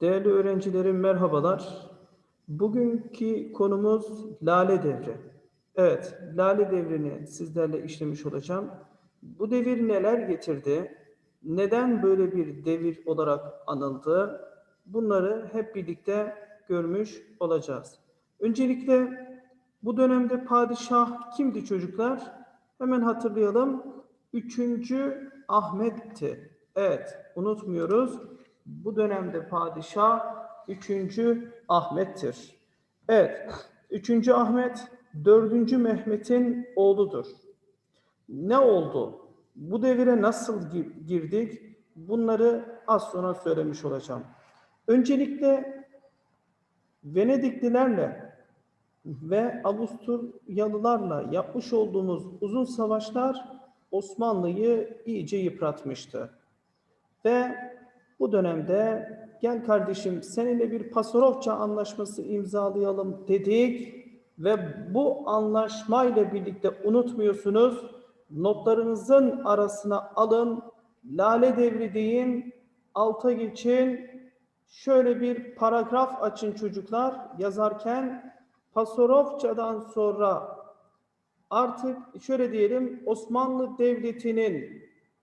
Değerli öğrencilerim merhabalar. Bugünkü konumuz Lale Devri. Evet, Lale Devri'ni sizlerle işlemiş olacağım. Bu devir neler getirdi? Neden böyle bir devir olarak anıldı? Bunları hep birlikte görmüş olacağız. Öncelikle bu dönemde padişah kimdi çocuklar? Hemen hatırlayalım. Üçüncü Ahmet'ti. Evet, unutmuyoruz. Bu dönemde padişah 3. Ahmet'tir. Evet, 3. Ahmet 4. Mehmet'in oğludur. Ne oldu? Bu devire nasıl gi- girdik? Bunları az sonra söylemiş olacağım. Öncelikle Venediklilerle ve Avusturyalılarla yapmış olduğumuz uzun savaşlar Osmanlı'yı iyice yıpratmıştı. Ve bu dönemde gel kardeşim seninle bir Pasarofça anlaşması imzalayalım dedik ve bu anlaşmayla birlikte unutmuyorsunuz notlarınızın arasına alın Lale Devri deyin alta geçin şöyle bir paragraf açın çocuklar yazarken Pasarofça'dan sonra artık şöyle diyelim Osmanlı Devleti'nin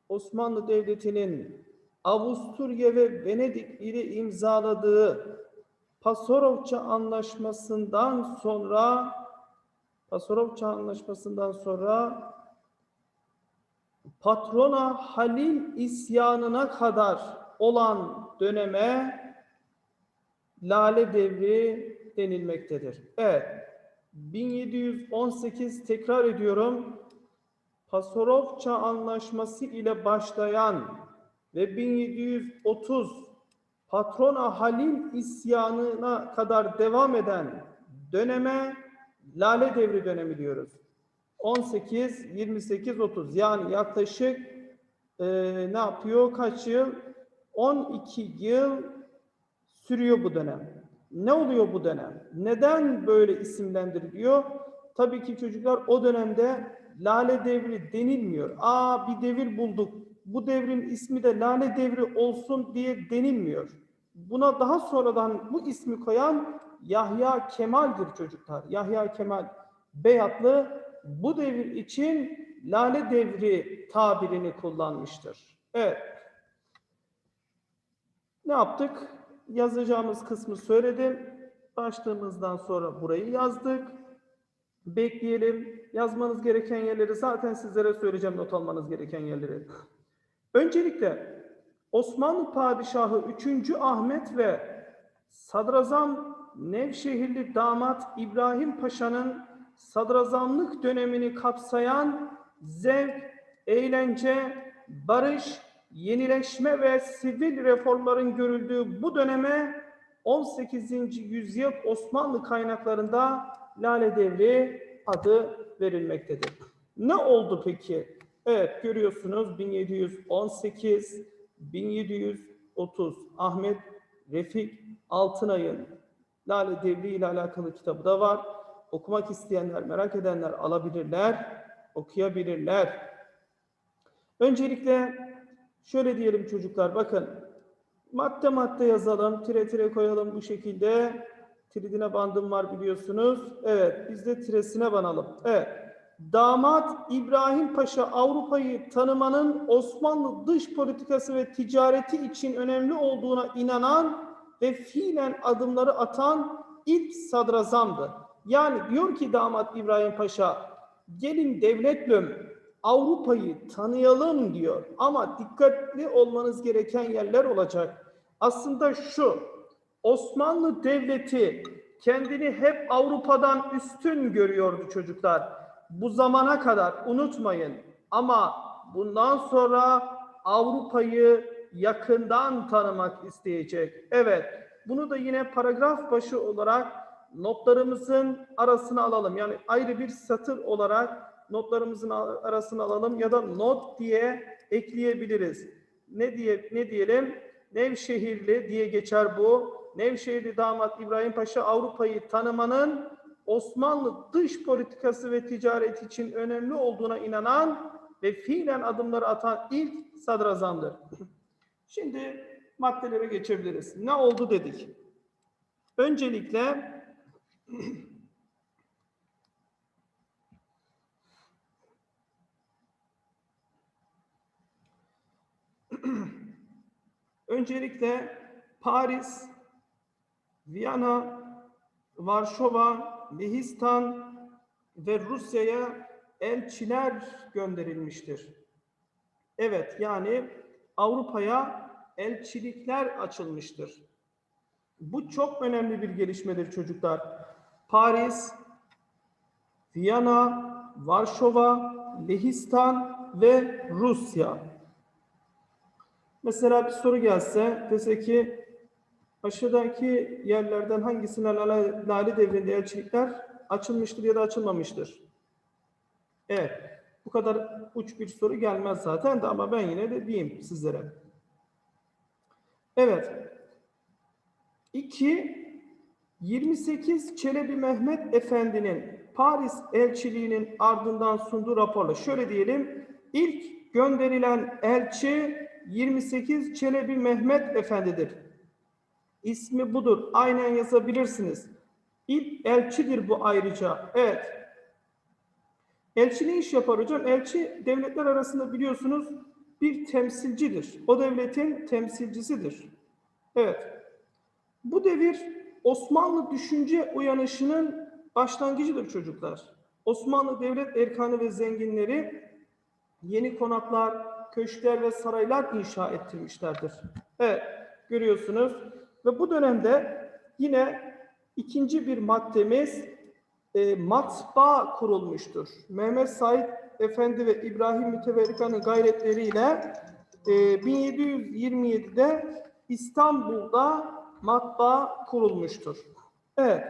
Osmanlı Devleti'nin Avusturya ve Venedik ile imzaladığı Pasarofça Anlaşması'ndan sonra Pasarofça Anlaşması'ndan sonra Patrona Halil isyanına kadar olan döneme Lale Devri denilmektedir. Evet. 1718 tekrar ediyorum. Pasarofça Anlaşması ile başlayan ve 1730 Patrona Halil isyanına kadar devam eden döneme Lale Devri dönemi diyoruz. 18, 28, 30 yani yaklaşık e, ne yapıyor? Kaç yıl? 12 yıl sürüyor bu dönem. Ne oluyor bu dönem? Neden böyle isimlendiriliyor? Tabii ki çocuklar o dönemde Lale Devri denilmiyor. Aa bir devir bulduk. Bu devrin ismi de Lale Devri olsun diye denilmiyor. Buna daha sonradan bu ismi koyan Yahya Kemal'dir çocuklar. Yahya Kemal Beyatlı bu devir için Lale Devri tabirini kullanmıştır. Evet. Ne yaptık? Yazacağımız kısmı söyledim. Başlığımızdan sonra burayı yazdık. Bekleyelim. Yazmanız gereken yerleri zaten sizlere söyleyeceğim not almanız gereken yerleri. Öncelikle Osmanlı Padişahı 3. Ahmet ve Sadrazam Nevşehirli damat İbrahim Paşa'nın sadrazamlık dönemini kapsayan zevk, eğlence, barış, yenileşme ve sivil reformların görüldüğü bu döneme 18. yüzyıl Osmanlı kaynaklarında Lale Devri adı verilmektedir. Ne oldu peki? Evet görüyorsunuz 1718, 1730 Ahmet Refik Altınay'ın Lale Devri ile alakalı kitabı da var. Okumak isteyenler, merak edenler alabilirler, okuyabilirler. Öncelikle şöyle diyelim çocuklar bakın madde madde yazalım, tire tire koyalım bu şekilde. Tridine bandım var biliyorsunuz. Evet biz de tiresine banalım. Evet. Damat İbrahim Paşa Avrupa'yı tanımanın Osmanlı dış politikası ve ticareti için önemli olduğuna inanan ve fiilen adımları atan ilk sadrazamdı. Yani diyor ki damat İbrahim Paşa gelin devletlüm Avrupa'yı tanıyalım diyor. Ama dikkatli olmanız gereken yerler olacak. Aslında şu Osmanlı Devleti kendini hep Avrupa'dan üstün görüyordu çocuklar. Bu zamana kadar unutmayın. Ama bundan sonra Avrupa'yı yakından tanımak isteyecek. Evet, bunu da yine paragraf başı olarak notlarımızın arasına alalım. Yani ayrı bir satır olarak notlarımızın arasına alalım ya da not diye ekleyebiliriz. Ne diye ne diyelim? Nevşehirli diye geçer bu. Nevşehirli damat İbrahim Paşa Avrupa'yı tanımanın Osmanlı dış politikası ve ticaret için önemli olduğuna inanan ve fiilen adımları atan ilk sadrazamdır. Şimdi maddelere geçebiliriz. Ne oldu dedik. Öncelikle Öncelikle Paris, Viyana, Varşova, Lehistan ve Rusya'ya elçiler gönderilmiştir. Evet yani Avrupa'ya elçilikler açılmıştır. Bu çok önemli bir gelişmedir çocuklar. Paris, Viyana, Varşova, Lehistan ve Rusya. Mesela bir soru gelse dese ki aşağıdaki yerlerden hangisine Lale, devrinde elçilikler açılmıştır ya da açılmamıştır? Evet. Bu kadar uç bir soru gelmez zaten de ama ben yine de diyeyim sizlere. Evet. 2. 28 Çelebi Mehmet Efendi'nin Paris elçiliğinin ardından sunduğu raporla şöyle diyelim. İlk gönderilen elçi 28 Çelebi Mehmet Efendi'dir. İsmi budur. Aynen yazabilirsiniz. İlk elçidir bu ayrıca. Evet. Elçi ne iş yapar hocam? Elçi devletler arasında biliyorsunuz bir temsilcidir. O devletin temsilcisidir. Evet. Bu devir Osmanlı düşünce uyanışının başlangıcıdır çocuklar. Osmanlı devlet erkanı ve zenginleri yeni konaklar, köşkler ve saraylar inşa ettirmişlerdir. Evet, görüyorsunuz. Ve bu dönemde yine ikinci bir maddemiz e, matbaa kurulmuştur. Mehmet Said Efendi ve İbrahim Müteverrika'nın gayretleriyle e, 1727'de İstanbul'da matbaa kurulmuştur. Evet,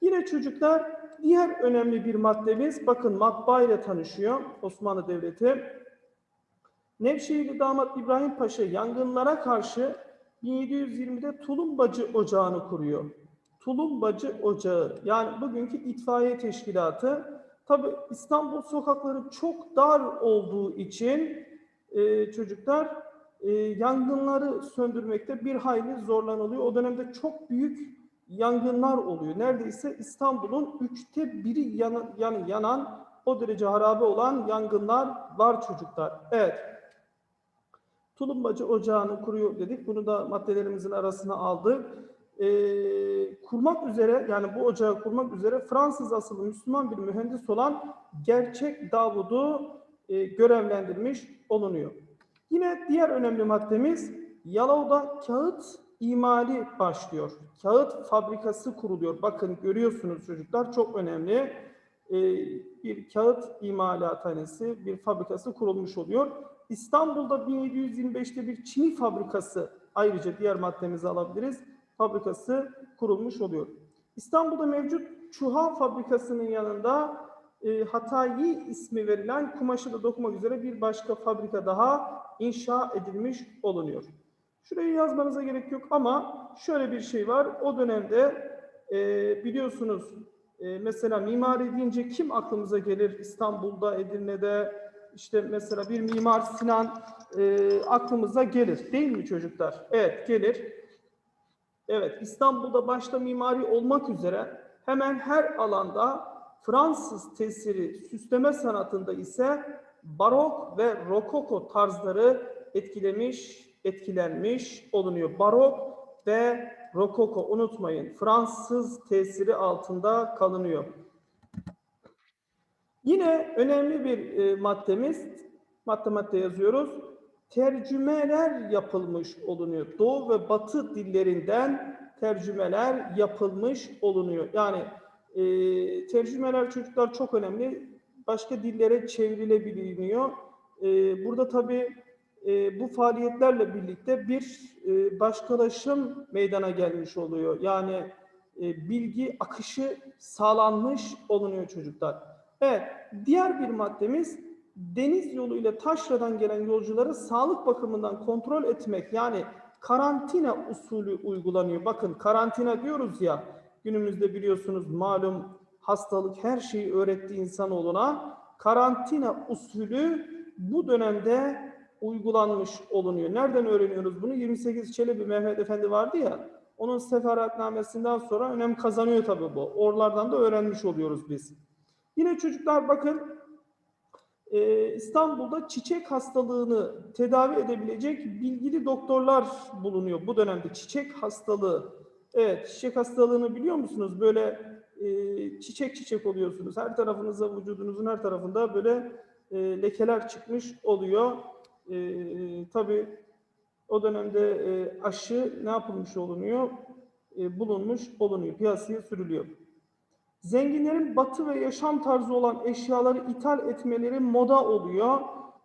yine çocuklar diğer önemli bir maddemiz, bakın matbaa ile tanışıyor Osmanlı Devleti. Nevşehirli damat İbrahim Paşa yangınlara karşı 1720'de Tulumbacı Ocağı'nı kuruyor. Tulumbacı Ocağı yani bugünkü itfaiye teşkilatı. Tabi İstanbul sokakları çok dar olduğu için e, çocuklar e, yangınları söndürmekte bir hayli zorlanılıyor. O dönemde çok büyük yangınlar oluyor. Neredeyse İstanbul'un üçte biri yan, yan, yanan o derece harabe olan yangınlar var çocuklar. Evet. Tulumbacı Ocağı'nı kuruyor dedik. Bunu da maddelerimizin arasına aldık. Ee, kurmak üzere yani bu ocağı kurmak üzere Fransız asıllı Müslüman bir mühendis olan Gerçek Davud'u e, görevlendirmiş olunuyor. Yine diğer önemli maddemiz Yalova'da kağıt imali başlıyor. Kağıt fabrikası kuruluyor. Bakın görüyorsunuz çocuklar çok önemli. Ee, bir kağıt imalathanesi, bir fabrikası kurulmuş oluyor. İstanbul'da 1725'te bir çini fabrikası ayrıca diğer maddemizi alabiliriz. Fabrikası kurulmuş oluyor. İstanbul'da mevcut Çuha fabrikasının yanında e, Hatayi ismi verilen kumaşı da dokumak üzere bir başka fabrika daha inşa edilmiş olunuyor. Şurayı yazmanıza gerek yok ama şöyle bir şey var. O dönemde e, biliyorsunuz e, mesela mimari deyince kim aklımıza gelir? İstanbul'da, Edirne'de, işte mesela bir Mimar Sinan e, aklımıza gelir. Değil mi çocuklar? Evet gelir. Evet İstanbul'da başta mimari olmak üzere hemen her alanda Fransız tesiri süsleme sanatında ise barok ve rokoko tarzları etkilemiş, etkilenmiş olunuyor. Barok ve rokoko unutmayın Fransız tesiri altında kalınıyor. Yine önemli bir e, maddemiz, madde madde yazıyoruz. Tercümeler yapılmış olunuyor. Doğu ve Batı dillerinden tercümeler yapılmış olunuyor. Yani e, tercümeler çocuklar çok önemli. Başka dillere çevrilebiliyor. E, burada tabii e, bu faaliyetlerle birlikte bir e, başkalaşım meydana gelmiş oluyor. Yani e, bilgi akışı sağlanmış olunuyor çocuklar. Evet, diğer bir maddemiz deniz yoluyla taşradan gelen yolcuları sağlık bakımından kontrol etmek yani karantina usulü uygulanıyor. Bakın karantina diyoruz ya günümüzde biliyorsunuz malum hastalık her şeyi öğretti insanoğluna. Karantina usulü bu dönemde uygulanmış olunuyor. Nereden öğreniyoruz bunu? 28 Çelebi Mehmet Efendi vardı ya, onun sefaretnamesinden sonra önem kazanıyor tabii bu. Oralardan da öğrenmiş oluyoruz biz. Yine çocuklar bakın e, İstanbul'da çiçek hastalığını tedavi edebilecek bilgili doktorlar bulunuyor bu dönemde. Çiçek hastalığı. Evet, çiçek hastalığını biliyor musunuz? Böyle e, çiçek çiçek oluyorsunuz. Her tarafınıza, vücudunuzun her tarafında böyle e, lekeler çıkmış oluyor. E, tabii o dönemde e, aşı ne yapılmış olunuyor? E, bulunmuş olunuyor, piyasaya sürülüyor. Zenginlerin batı ve yaşam tarzı olan eşyaları ithal etmeleri moda oluyor.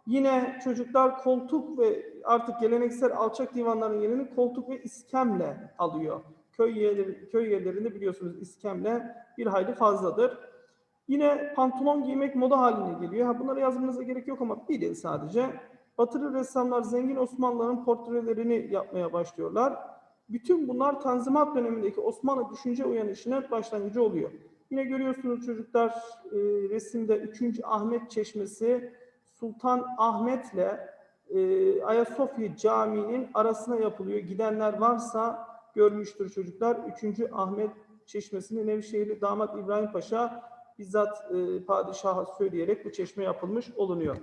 Yine çocuklar koltuk ve artık geleneksel alçak divanların yerini koltuk ve iskemle alıyor. Köy yerleri, köy yerlerinde biliyorsunuz iskemle bir hayli fazladır. Yine pantolon giymek moda haline geliyor. Ha, bunları yazmanıza gerek yok ama bilin sadece. Batılı ressamlar zengin Osmanlıların portrelerini yapmaya başlıyorlar. Bütün bunlar Tanzimat dönemindeki Osmanlı düşünce uyanışının başlangıcı oluyor. Yine görüyorsunuz çocuklar e, resimde 3. Ahmet Çeşmesi Sultan Ahmet'le e, Ayasofya Camii'nin arasına yapılıyor. Gidenler varsa görmüştür çocuklar. 3. Ahmet Çeşmesi'ni Nevşehirli damat İbrahim Paşa bizzat e, padişaha söyleyerek bu çeşme yapılmış olunuyor.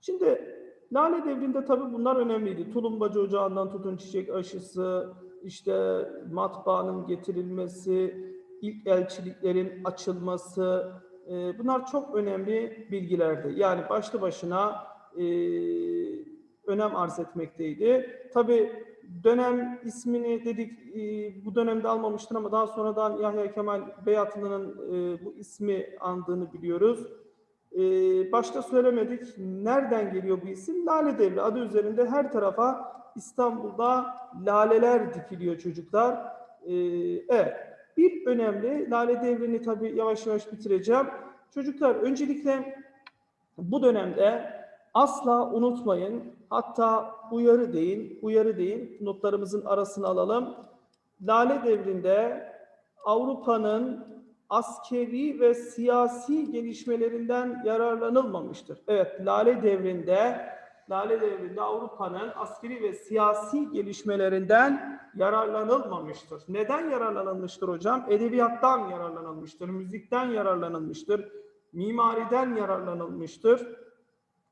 Şimdi Lale devrinde tabii bunlar önemliydi. Tulumbacı ocağından tutun çiçek aşısı, işte matbaanın getirilmesi, ilk elçiliklerin açılması, e, bunlar çok önemli bilgilerdi. Yani başlı başına e, önem arz etmekteydi. Tabii dönem ismini dedik e, bu dönemde almamıştır ama daha sonradan Yahya Kemal Beyatlı'nın e, bu ismi andığını biliyoruz. E, başta söylemedik. Nereden geliyor bu isim? Lale Devri adı üzerinde her tarafa İstanbul'da laleler dikiliyor çocuklar. E, evet. Bir önemli, Lale Devri'ni tabii yavaş yavaş bitireceğim. Çocuklar öncelikle bu dönemde asla unutmayın, hatta uyarı deyin, uyarı deyin, notlarımızın arasına alalım. Lale Devri'nde Avrupa'nın askeri ve siyasi gelişmelerinden yararlanılmamıştır. Evet, Lale Devri'nde Lale Devri'nde Avrupa'nın askeri ve siyasi gelişmelerinden yararlanılmamıştır. Neden yararlanılmıştır hocam? Edebiyattan yararlanılmıştır, müzikten yararlanılmıştır, mimariden yararlanılmıştır.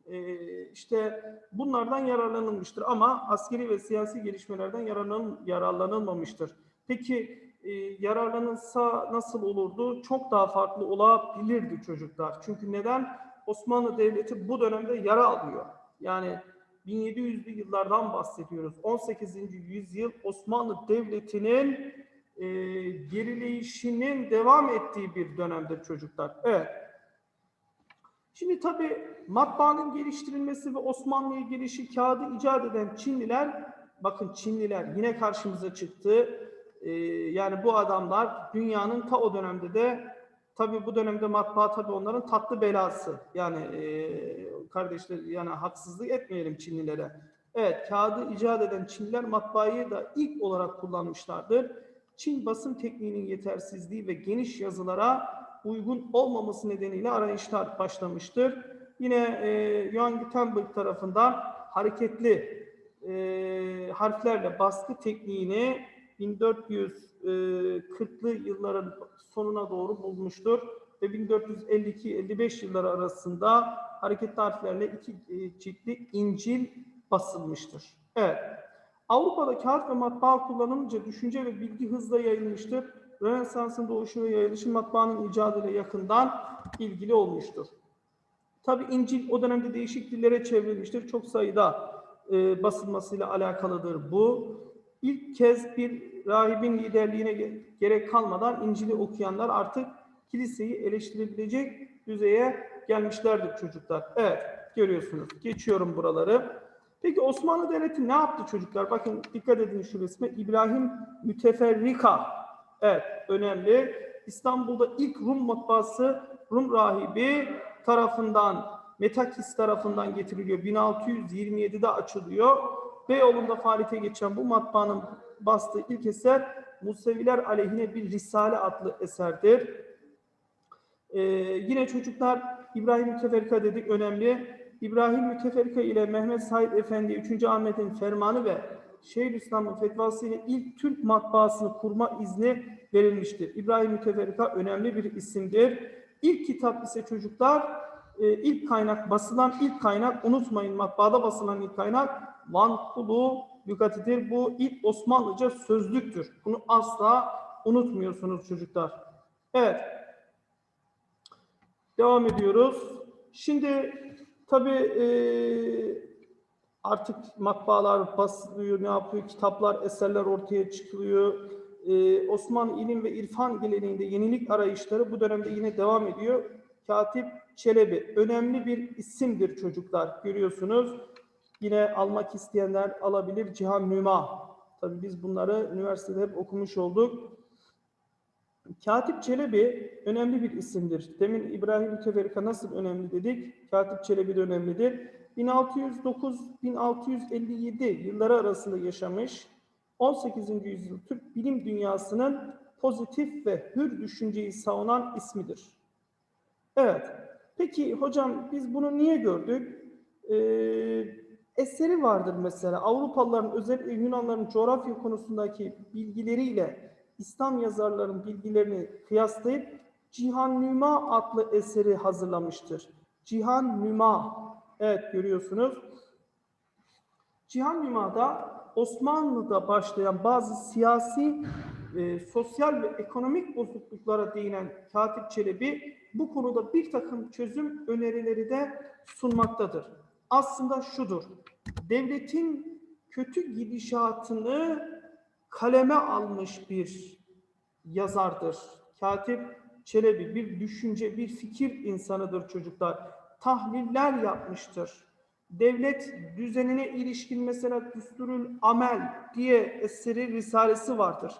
Ee, işte bunlardan yararlanılmıştır ama askeri ve siyasi gelişmelerden yararlan, yararlanılmamıştır. Peki e, yararlanılsa nasıl olurdu? Çok daha farklı olabilirdi çocuklar. Çünkü neden? Osmanlı Devleti bu dönemde yara alıyor. Yani 1700'lü yıllardan bahsediyoruz. 18. yüzyıl Osmanlı Devleti'nin e, gerileyişinin devam ettiği bir dönemdir çocuklar. Evet. Şimdi tabii matbaanın geliştirilmesi ve Osmanlı'ya gelişi kağıdı icat eden Çinliler, bakın Çinliler yine karşımıza çıktı. Ee, yani bu adamlar dünyanın ta o dönemde de tabii bu dönemde matbaa tabii onların tatlı belası. Yani e, kardeşler yani haksızlık etmeyelim Çinlilere. Evet kağıdı icat eden Çinliler matbaayı da ilk olarak kullanmışlardır. Çin basın tekniğinin yetersizliği ve geniş yazılara uygun olmaması nedeniyle arayışlar başlamıştır. Yine e, Johann Gutenberg tarafından hareketli e, harflerle baskı tekniğini 1440'lı yılların sonuna doğru bulmuştur ve 1452-55 yılları arasında hareketli harflerle iki e, ciltli İncil basılmıştır. Evet. Avrupa'da kağıt ve matbaa kullanılınca düşünce ve bilgi hızla yayılmıştır. Rönesans'ın doğuşu ve yayılışı matbaanın icadıyla yakından ilgili olmuştur. Tabi İncil o dönemde değişik dillere çevrilmiştir. Çok sayıda e, basılmasıyla alakalıdır bu. İlk kez bir rahibin liderliğine gerek kalmadan İncil'i okuyanlar artık kiliseyi eleştirebilecek düzeye gelmişlerdir çocuklar. Evet, görüyorsunuz. Geçiyorum buraları. Peki Osmanlı Devleti ne yaptı çocuklar? Bakın dikkat edin şu resme. İbrahim Müteferrika. Evet, önemli. İstanbul'da ilk Rum matbaası Rum rahibi tarafından, Metakis tarafından getiriliyor. 1627'de açılıyor. Beyoğlu'nda faaliyete geçen bu matbaanın bastığı ilk eser Museviler aleyhine bir Risale adlı eserdir. Ee, yine çocuklar İbrahim Müteferrika dedik önemli. İbrahim Müteferrika ile Mehmet Said Efendi 3. Ahmet'in fermanı ve Şeyhülislam'ın fetvası ile ilk Türk matbaasını kurma izni verilmiştir. İbrahim Müteferrika önemli bir isimdir. İlk kitap ise çocuklar e, ilk kaynak basılan ilk kaynak unutmayın matbaada basılan ilk kaynak Van Kulu lügatidir. Bu ilk Osmanlıca sözlüktür. Bunu asla unutmuyorsunuz çocuklar. Evet. Devam ediyoruz. Şimdi tabii e, artık matbaalar basılıyor, ne yapıyor, kitaplar, eserler ortaya çıkılıyor. Ee, Osmanlı ilim ve irfan geleneğinde yenilik arayışları bu dönemde yine devam ediyor. Katip Çelebi önemli bir isimdir çocuklar görüyorsunuz. Yine almak isteyenler alabilir. Cihan Nüma. Tabii biz bunları üniversitede hep okumuş olduk. Katip Çelebi önemli bir isimdir. Demin İbrahim Teferika nasıl önemli dedik? Katip Çelebi de önemlidir. 1609-1657 yılları arasında yaşamış 18. yüzyıl Türk bilim dünyasının pozitif ve hür düşünceyi savunan ismidir. Evet. Peki hocam biz bunu niye gördük? Ee, eseri vardır mesela. Avrupalıların özellikle Yunanların coğrafya konusundaki bilgileriyle İslam yazarların bilgilerini kıyaslayıp Cihan Nüma adlı eseri hazırlamıştır. Cihan Nüma. Evet görüyorsunuz. Cihan Nüma'da Osmanlı'da başlayan bazı siyasi, e, sosyal ve ekonomik bozukluklara değinen Katip Çelebi bu konuda bir takım çözüm önerileri de sunmaktadır. Aslında şudur, devletin kötü gidişatını kaleme almış bir yazardır. Katip Çelebi bir düşünce, bir fikir insanıdır çocuklar. Tahliller yapmıştır devlet düzenine ilişkin mesela Düsturul Amel diye eseri risalesi vardır.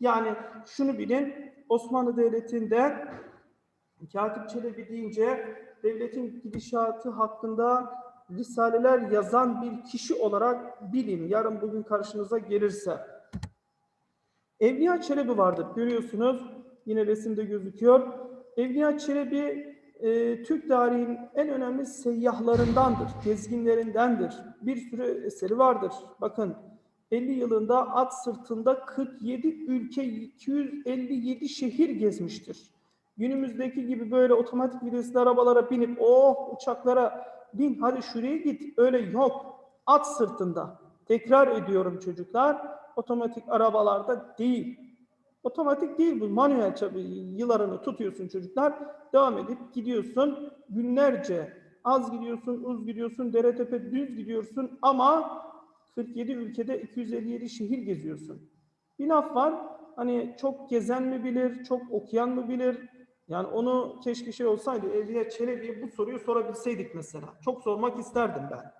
Yani şunu bilin Osmanlı Devleti'nde Katip Çelebi deyince devletin gidişatı hakkında risaleler yazan bir kişi olarak bilin. Yarın bugün karşınıza gelirse. Evliya Çelebi vardır. Görüyorsunuz. Yine resimde gözüküyor. Evliya Çelebi e, Türk tarihinin en önemli seyyahlarındandır, gezginlerindendir. Bir sürü eseri vardır. Bakın 50 yılında at sırtında 47 ülke 257 şehir gezmiştir. Günümüzdeki gibi böyle otomatik vitesli arabalara binip oh uçaklara bin hadi şuraya git öyle yok. At sırtında. Tekrar ediyorum çocuklar. Otomatik arabalarda değil. Otomatik değil bu manuel tabii yıllarını tutuyorsun çocuklar. Devam edip gidiyorsun günlerce az gidiyorsun, uz gidiyorsun, dere tepe düz gidiyorsun ama 47 ülkede 257 şehir geziyorsun. Bir laf var hani çok gezen mi bilir, çok okuyan mı bilir? Yani onu keşke şey olsaydı Evliya Çelebi'ye bu soruyu sorabilseydik mesela. Çok sormak isterdim ben.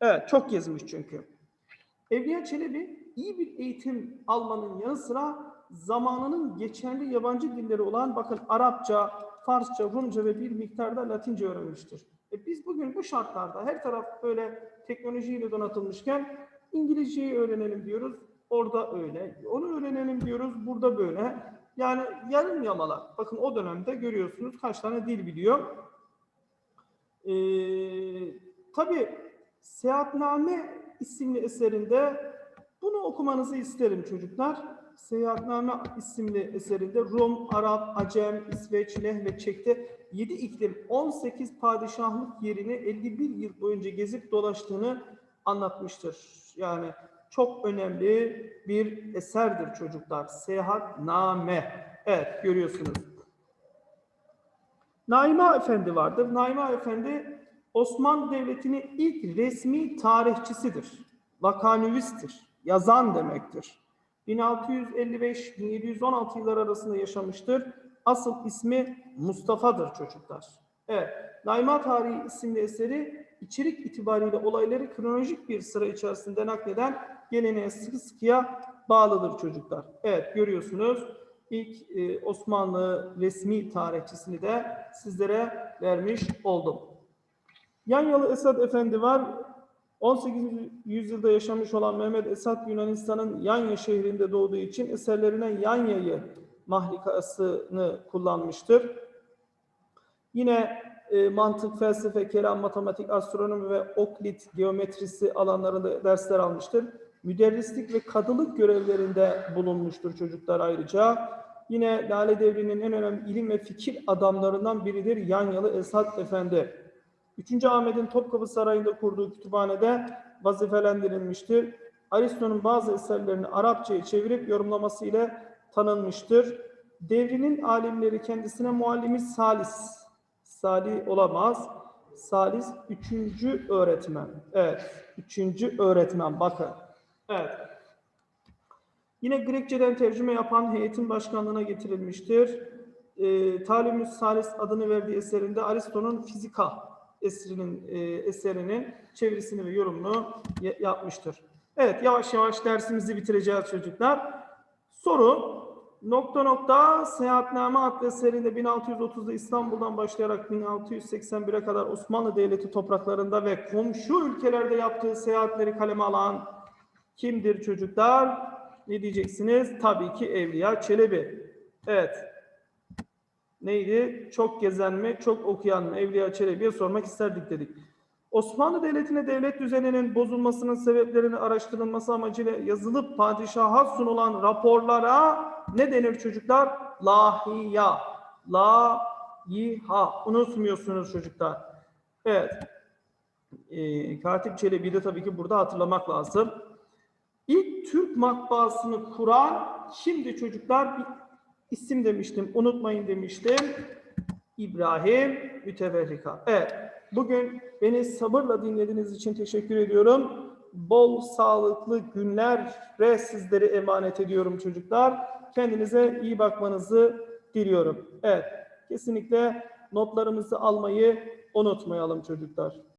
Evet çok gezmiş çünkü. Evliya Çelebi iyi bir eğitim almanın yanı sıra zamanının geçerli yabancı dilleri olan bakın Arapça, Farsça, Rumca ve bir miktarda Latince öğrenmiştir. E biz bugün bu şartlarda her taraf böyle teknolojiyle donatılmışken İngilizceyi öğrenelim diyoruz. Orada öyle. Onu öğrenelim diyoruz. Burada böyle. Yani yarım yamalak. Bakın o dönemde görüyorsunuz kaç tane dil biliyor. Ee, tabii Seyahatname isimli eserinde bunu okumanızı isterim çocuklar. Seyahatname isimli eserinde Rum, Arap, Acem, İsveç, Leh ve Çek'te 7 iklim 18 padişahlık yerini 51 yıl boyunca gezip dolaştığını anlatmıştır. Yani çok önemli bir eserdir çocuklar. Seyahatname. Evet görüyorsunuz. Naima Efendi vardır. Naima Efendi Osmanlı Devleti'nin ilk resmi tarihçisidir. Vakanüvistir. Yazan demektir. 1655-1716 yıllar arasında yaşamıştır. Asıl ismi Mustafa'dır çocuklar. Evet, Naima Tarihi isimli eseri içerik itibariyle olayları kronolojik bir sıra içerisinde nakleden geleneğe sıkı sıkıya bağlıdır çocuklar. Evet, görüyorsunuz ilk e, Osmanlı resmi tarihçisini de sizlere vermiş oldum. Yanyalı Esad Efendi var. 18. yüzyılda yaşamış olan Mehmet Esat Yunanistan'ın Yanya şehrinde doğduğu için eserlerine Yanya'yı mahlikasını kullanmıştır. Yine e, mantık, felsefe, kelam, matematik, astronomi ve oklit, geometrisi alanlarında dersler almıştır. Müderrislik ve kadılık görevlerinde bulunmuştur çocuklar ayrıca. Yine Lale Devri'nin en önemli ilim ve fikir adamlarından biridir Yanyalı Esat Efendi. 3. Ahmet'in Topkapı Sarayı'nda kurduğu kütüphanede vazifelendirilmiştir. Aristo'nun bazı eserlerini Arapçaya çevirip yorumlaması ile tanınmıştır. Devrinin alimleri kendisine muallimi salis, sali olamaz. Salis üçüncü öğretmen. Evet, üçüncü öğretmen bakın. Evet. Yine Grekçeden tercüme yapan heyetin başkanlığına getirilmiştir. E, Talimüs Salis adını verdiği eserinde Aristo'nun Fizika eserinin, e, eserinin çevirisini ve yorumunu ya- yapmıştır. Evet yavaş yavaş dersimizi bitireceğiz çocuklar. Soru nokta nokta Seyahatname adlı eserinde 1630'da İstanbul'dan başlayarak 1681'e kadar Osmanlı Devleti topraklarında ve komşu ülkelerde yaptığı seyahatleri kaleme alan kimdir çocuklar? Ne diyeceksiniz? Tabii ki Evliya Çelebi. Evet. Neydi? Çok gezen mi, çok okuyan mı? Evliya Çelebi'ye sormak isterdik dedik. Osmanlı Devleti'ne devlet düzeninin bozulmasının sebeplerini araştırılması amacıyla yazılıp padişaha sunulan raporlara ne denir çocuklar? Lahiya. La-yi-ha. Unutmuyorsunuz çocuklar. Evet. Ee, Katip Çelebi'yi de tabii ki burada hatırlamak lazım. İlk Türk matbaasını kuran şimdi çocuklar bir isim demiştim, unutmayın demiştim. İbrahim Müteferrika. Evet, bugün beni sabırla dinlediğiniz için teşekkür ediyorum. Bol sağlıklı günlere sizleri emanet ediyorum çocuklar. Kendinize iyi bakmanızı diliyorum. Evet, kesinlikle notlarımızı almayı unutmayalım çocuklar.